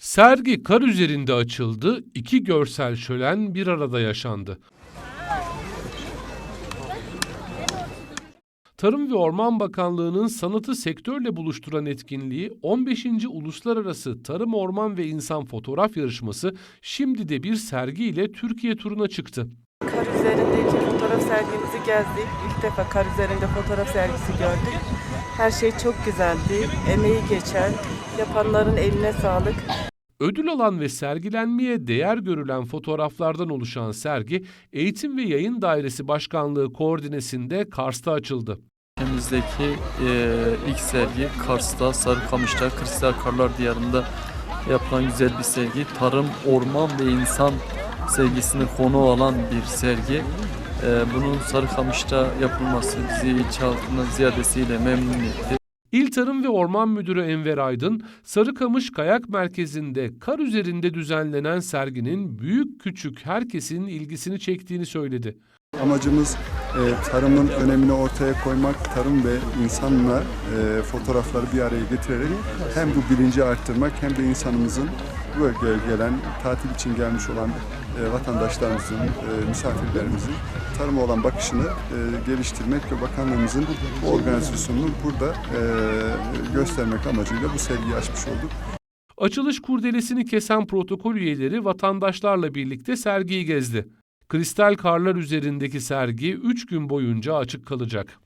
Sergi kar üzerinde açıldı, iki görsel şölen bir arada yaşandı. Tarım ve Orman Bakanlığı'nın sanatı sektörle buluşturan etkinliği 15. Uluslararası Tarım, Orman ve İnsan Fotoğraf Yarışması şimdi de bir sergiyle Türkiye turuna çıktı. Kar üzerindeki fotoğraf sergimizi gezdik. İlk defa kar üzerinde fotoğraf sergisi gördük. Her şey çok güzeldi. Emeği geçen, yapanların eline sağlık. Ödül alan ve sergilenmeye değer görülen fotoğraflardan oluşan sergi, Eğitim ve Yayın Dairesi Başkanlığı koordinesinde Kars'ta açıldı. Ülkemizdeki e, ilk sergi Kars'ta, Sarıkamış'ta, Kristal Karlar Diyarı'nda yapılan güzel bir sergi. Tarım, orman ve insan sevgisini konu alan bir sergi. E, bunun Sarıkamış'ta yapılması bizi ilçe halkının ziyadesiyle memnun etti. İl Tarım ve Orman Müdürü Enver Aydın, Sarıkamış Kayak Merkezi'nde kar üzerinde düzenlenen serginin büyük küçük herkesin ilgisini çektiğini söyledi. Amacımız e, tarımın önemini ortaya koymak, tarım ve insanla e, fotoğrafları bir araya getirerek hem bu bilinci arttırmak hem de insanımızın bu bölgeye gelen, tatil için gelmiş olan e, vatandaşlarımızın, e, misafirlerimizin tarıma olan bakışını e, geliştirmek ve bakanlığımızın bu organizasyonunu burada e, göstermek amacıyla bu sergiyi açmış olduk. Açılış kurdelesini kesen protokol üyeleri vatandaşlarla birlikte sergiyi gezdi. Kristal karlar üzerindeki sergi 3 gün boyunca açık kalacak.